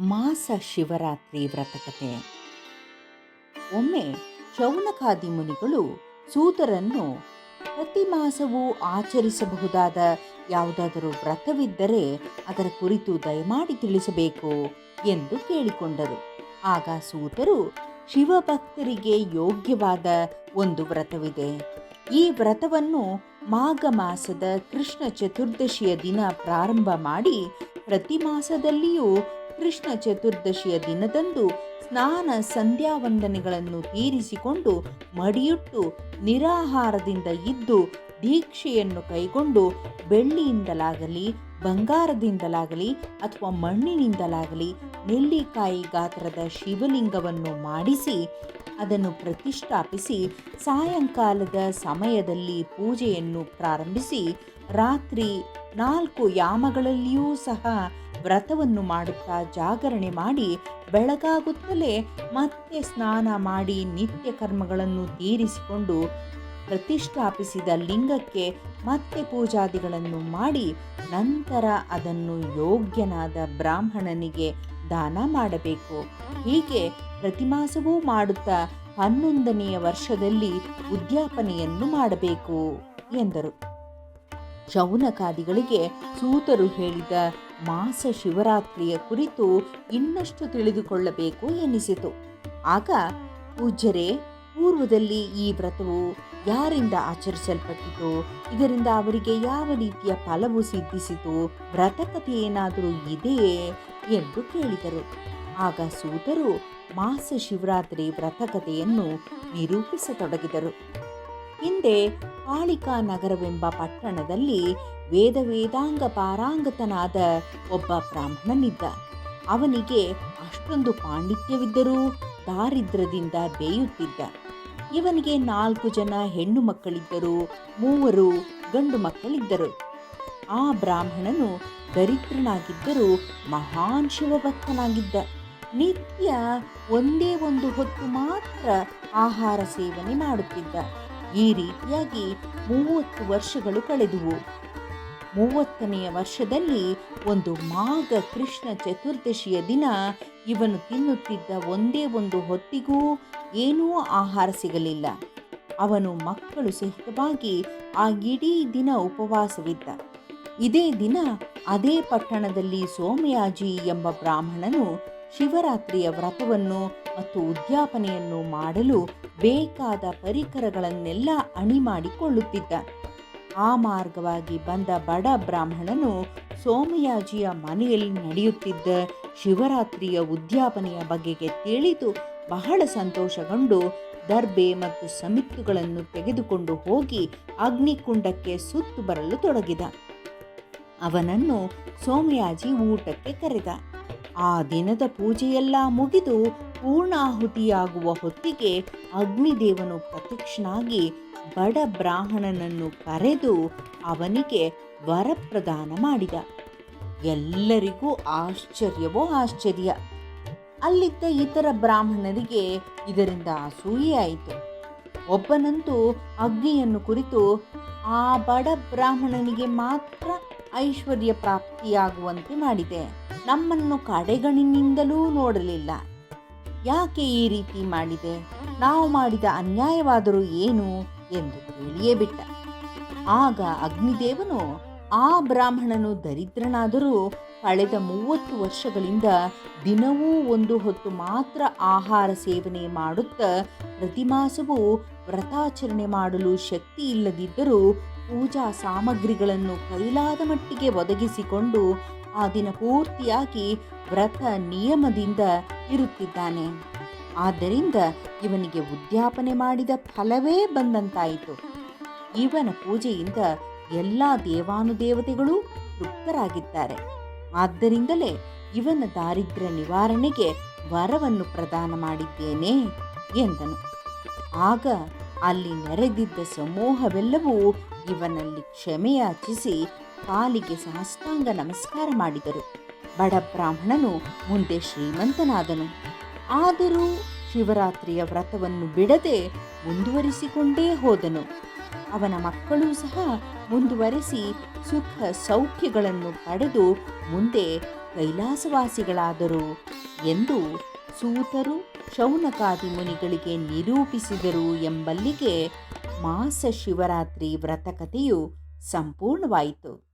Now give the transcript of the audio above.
ಮಾಸ ಶಿವರಾತ್ರಿ ವ್ರತಕತೆ ಒಮ್ಮೆ ಶೌನಕಾದಿ ಮುನಿಗಳು ಸೂತರನ್ನು ಪ್ರತಿ ಮಾಸವೂ ಆಚರಿಸಬಹುದಾದ ಯಾವುದಾದರೂ ವ್ರತವಿದ್ದರೆ ಅದರ ಕುರಿತು ದಯಮಾಡಿ ತಿಳಿಸಬೇಕು ಎಂದು ಕೇಳಿಕೊಂಡರು. ಆಗ ಸೂತರು ಶಿವಭಕ್ತರಿಗೆ ಯೋಗ್ಯವಾದ ಒಂದು ವ್ರತವಿದೆ. ಈ ವ್ರತವನ್ನು ಮಾಘ ಮಾಸದ ಕೃಷ್ಣ ಚತುರ್ದಶಿಯ ದಿನ ಪ್ರಾರಂಭ ಮಾಡಿ ಪ್ರತಿ ಮಾಸದಲ್ಲಿಯೂ ಕೃಷ್ಣ ಚತುರ್ದಶಿಯ ದಿನದಂದು ಸ್ನಾನ ಸಂಧ್ಯಾ ವಂದನೆಗಳನ್ನು ತೀರಿಸಿಕೊಂಡು ಮಡಿಯುಟ್ಟು ನಿರಾಹಾರದಿಂದ ಇದ್ದು ದೀಕ್ಷೆಯನ್ನು ಕೈಗೊಂಡು ಬೆಳ್ಳಿಯಿಂದಲಾಗಲಿ, ಬಂಗಾರದಿಂದಲಾಗಲಿ ಅಥವಾ ಮಣ್ಣಿನಿಂದಲಾಗಲಿ ನೆಲ್ಲಿಕಾಯಿ ಗಾತ್ರದ ಶಿವಲಿಂಗವನ್ನು ಮಾಡಿಸಿ ಅದನ್ನು ಪ್ರತಿಷ್ಠಾಪಿಸಿ ಸಾಯಂಕಾಲದ ಸಮಯದಲ್ಲಿ ಪೂಜೆಯನ್ನು ಪ್ರಾರಂಭಿಸಿ ರಾತ್ರಿ ನಾಲ್ಕು ಯಾಮಗಳಲ್ಲಿಯೂ ಸಹ ವ್ರತವನ್ನು ಮಾಡುತ್ತಾ ಜಾಗರಣೆ ಮಾಡಿ ಬೆಳಗಾಗುತ್ತಲೇ ಮತ್ತೆ ಸ್ನಾನ ಮಾಡಿ ನಿತ್ಯ ಕರ್ಮಗಳನ್ನು ತೀರಿಸಿಕೊಂಡು ಪ್ರತಿಷ್ಠಾಪಿಸಿದ ಲಿಂಗಕ್ಕೆ ಮತ್ತೆ ಪೂಜಾದಿಗಳನ್ನು ಮಾಡಿ ನಂತರ ಅದನ್ನು ಯೋಗ್ಯನಾದ ಬ್ರಾಹ್ಮಣನಿಗೆ ದಾನ ಮಾಡಬೇಕು. ಹೀಗೆ ಪ್ರತಿಮಾಸವೂ ಮಾಡುತ್ತಾ ಹನ್ನೊಂದನೆಯ ವರ್ಷದಲ್ಲಿ ಉದ್ಯಾಪನೆಯನ್ನು ಮಾಡಬೇಕು ಎಂದರು. ಶೌನಕಾದಿಗಳಿಗೆ ಸೂತರು ಹೇಳಿದ ಮಾಸ ಶಿವರಾತ್ರಿಯ ಕುರಿತು ಇನ್ನಷ್ಟು ತಿಳಿದುಕೊಳ್ಳಬೇಕು ಎನಿಸಿತು. ಆಗ ಪೂಜ್ಯರೇ, ಪೂರ್ವದಲ್ಲಿ ಈ ವ್ರತವು ಯಾರಿಂದ ಆಚರಿಸಲ್ಪಟ್ಟಿತು? ಇದರಿಂದ ಅವರಿಗೆ ಯಾವ ರೀತಿಯ ಫಲವು ಸಿದ್ಧಿಸಿತು? ವ್ರತಕಥೆ ಏನಾದರೂ ಇದೆಯೇ? ಎಂದು ಕೇಳಿದರು. ಆಗ ಸೂತರು ಮಾಸ ಶಿವರಾತ್ರಿ ವ್ರತಕಥೆಯನ್ನು ನಿರೂಪಿಸತೊಡಗಿದರು. ಹಿಂದೆ ಕಾಳಿಕಾ ನಗರವೆಂಬ ಪಟ್ಟಣದಲ್ಲಿ ವೇದ ವೇದಾಂಗ ಪಾರಾಂಗತನಾದ ಒಬ್ಬ ಬ್ರಾಹ್ಮಣನಿದ್ದ. ಅವನಿಗೆ ಅಷ್ಟೊಂದು ಪಾಂಡಿತ್ಯವಿದ್ದರೂ ದಾರಿದ್ರ್ಯದಿಂದ ಬೇಯುತ್ತಿದ್ದ. ಇವನಿಗೆ ನಾಲ್ಕು ಜನ ಹೆಣ್ಣು ಮಕ್ಕಳಿದ್ದರು, ಮೂವರು ಗಂಡು ಮಕ್ಕಳಿದ್ದರು. ಆ ಬ್ರಾಹ್ಮಣನು ದರಿದ್ರನಾಗಿದ್ದರೂ ಮಹಾನ್ ಶಿವಭಕ್ತನಾಗಿದ್ದ. ನಿತ್ಯ ಒಂದೇ ಒಂದು ಹೊತ್ತು ಮಾತ್ರ ಆಹಾರ ಸೇವನೆ ಮಾಡುತ್ತಿದ್ದ. ಈ ರೀತಿಯಾಗಿ ಮೂವತ್ತು ವರ್ಷಗಳು ಕಳೆದುವು. ಮೂವತ್ತನೆಯ ವರ್ಷದಲ್ಲಿ ಒಂದು ಮಾಘ ಕೃಷ್ಣ ಚತುರ್ದಶಿಯ ದಿನ ಇವನು ತಿನ್ನುತ್ತಿದ್ದ ಒಂದೇ ಒಂದು ಹೊತ್ತಿಗೂ ಏನೂ ಆಹಾರ ಸಿಗಲಿಲ್ಲ. ಅವನು ಮಕ್ಕಳು ಸಹಿತವಾಗಿ ಆ ಇಡೀ ದಿನ ಉಪವಾಸವಿದ್ದ. ಇದೇ ದಿನ ಅದೇ ಪಟ್ಟಣದಲ್ಲಿ ಸೋಮಯಾಜಿ ಎಂಬ ಬ್ರಾಹ್ಮಣನು ಶಿವರಾತ್ರಿಯ ವ್ರತವನ್ನು ಮತ್ತು ಉದ್ಯಾಪನೆಯನ್ನು ಮಾಡಲು ಬೇಕಾದ ಪರಿಕರಗಳನ್ನೆಲ್ಲ ಅಣಿ ಮಾಡಿಕೊಳ್ಳುತ್ತಿದ್ದ. ಆ ಮಾರ್ಗವಾಗಿ ಬಂದ ಬಡ ಬ್ರಾಹ್ಮಣನು ಸೋಮಯಾಜಿಯ ಮನೆಯಲ್ಲಿ ನಡೆಯುತ್ತಿದ್ದ ಶಿವರಾತ್ರಿಯ ಉದ್ಯಾಪನೆಯ ಬಗೆಗೆ ತಿಳಿದು ಬಹಳ ಸಂತೋಷಗೊಂಡು ದರ್ಬೆ ಮತ್ತು ಸಮಿತ್ತುಗಳನ್ನು ತೆಗೆದುಕೊಂಡು ಹೋಗಿ ಅಗ್ನಿಕುಂಡಕ್ಕೆ ಸುತ್ತು ಬರಲು ತೊಡಗಿದ. ಅವನನ್ನು ಸೋಮಯಾಜಿ ಊಟಕ್ಕೆ ಕರೆದ. ಆ ದಿನದ ಪೂಜೆಯೆಲ್ಲ ಮುಗಿದು ಪೂರ್ಣಾಹುತಿಯಾಗುವ ಹೊತ್ತಿಗೆ ಅಗ್ನಿದೇವನು ಪ್ರತ್ಯಕ್ಷನಾಗಿ ಬಡ ಬ್ರಾಹ್ಮಣನನ್ನು ಕರೆದು ಅವನಿಗೆ ವರಪ್ರದಾನ ಮಾಡಿದ. ಎಲ್ಲರಿಗೂ ಆಶ್ಚರ್ಯವೋ ಆಶ್ಚರ್ಯ. ಅಲ್ಲಿದ್ದ ಇತರ ಬ್ರಾಹ್ಮಣರಿಗೆ ಇದರಿಂದ ಅಸೂಯೆಯಾಯಿತು ಒಬ್ಬನಂತೂ ಅಗ್ನಿಯನ್ನು ಕುರಿತು, ಆ ಬಡ ಬ್ರಾಹ್ಮಣನಿಗೆ ಮಾತ್ರ ಐಶ್ವರ್ಯ ಪ್ರಾಪ್ತಿಯಾಗುವಂತೆ ಮಾಡಿದೆ. ನಮ್ಮನ್ನು ಕಡೆಗಣಿನಿಂದಲೂ ನೋಡಲಿಲ್ಲ. ಯಾಕೆ ಈ ರೀತಿ ಮಾಡಿದೆ? ನಾವು ಮಾಡಿದ ಅನ್ಯಾಯವಾದರೂ ಏನು? ಎಂದು ಕೇಳಿಯೇ ಬಿಟ್ಟ. ಆಗ ಅಗ್ನಿದೇವನು ಆ ಬ್ರಾಹ್ಮಣನು ದರಿದ್ರನಾದರೂ ಕಳೆದ ಮೂವತ್ತು ವರ್ಷಗಳಿಂದ ದಿನವೂ ಒಂದು ಹೊತ್ತು ಮಾತ್ರ ಆಹಾರ ಸೇವನೆ ಮಾಡುತ್ತಾ ಪ್ರತಿ ಮಾಸವೂ ವ್ರತಾಚರಣೆ ಮಾಡಲು ಶಕ್ತಿ ಇಲ್ಲದಿದ್ದರೂ ಪೂಜಾ ಸಾಮಗ್ರಿಗಳನ್ನು ಕೈಲಾದ ಮಟ್ಟಿಗೆ ಒದಗಿಸಿಕೊಂಡು ಆ ದಿನ ಪೂರ್ತಿಯಾಗಿ ವ್ರತ ನಿಯಮದಿಂದ ಇರುತ್ತಿದ್ದಾನೆ. ಆದ್ದರಿಂದ ಇವನಿಗೆ ಉದ್ಯಾಪನೆ ಮಾಡಿದ ಫಲವೇ ಬಂದಂತಾಯಿತು. ಇವನ ಪೂಜೆಯಿಂದ ಎಲ್ಲ ದೇವಾನುದೇವತೆಗಳೂ ತೃಪ್ತರಾಗಿದ್ದಾರೆ. ಆದ್ದರಿಂದಲೇ ಇವನ ದಾರಿದ್ರ್ಯ ನಿವಾರಣೆಗೆ ವರವನ್ನು ಪ್ರದಾನ ಮಾಡಿದ್ದೇನೆ ಎಂದನು. ಆಗ ಅಲ್ಲಿ ನೆರೆದಿದ್ದ ಸಮೂಹವೆಲ್ಲವೂ ಇವನಲ್ಲಿ ಕ್ಷಮೆಯಾಚಿಸಿ ಕಾಲಿಗೆ ಸಾಷ್ಟಾಂಗ ನಮಸ್ಕಾರ ಮಾಡಿದರು. ಬಡ ಬ್ರಾಹ್ಮಣನು ಮುಂದೆ ಶ್ರೀಮಂತನಾದನು. ಆದರೂ ಶಿವರಾತ್ರಿಯ ವ್ರತವನ್ನು ಬಿಡದೆ ಮುಂದುವರಿಸಿಕೊಂಡೇ ಹೋದನು. ಅವನ ಮಕ್ಕಳು ಸಹ ಮುಂದುವರೆಸಿ ಸುಖ ಸೌಖ್ಯಗಳನ್ನು ಪಡೆದು ಮುಂದೆ ಕೈಲಾಸವಾಸಿಗಳಾದರು ಎಂದು ಸೂತರು ಶೌನಕಾದಿ ಮುನಿಗಳಿಗೆ ನಿರೂಪಿಸಿದರು ಎಂಬಲ್ಲಿಗೆ ಮಾಸ ಶಿವರಾತ್ರಿ ವ್ರತಕಥೆಯು ಸಂಪೂರ್ಣವಾಯಿತು.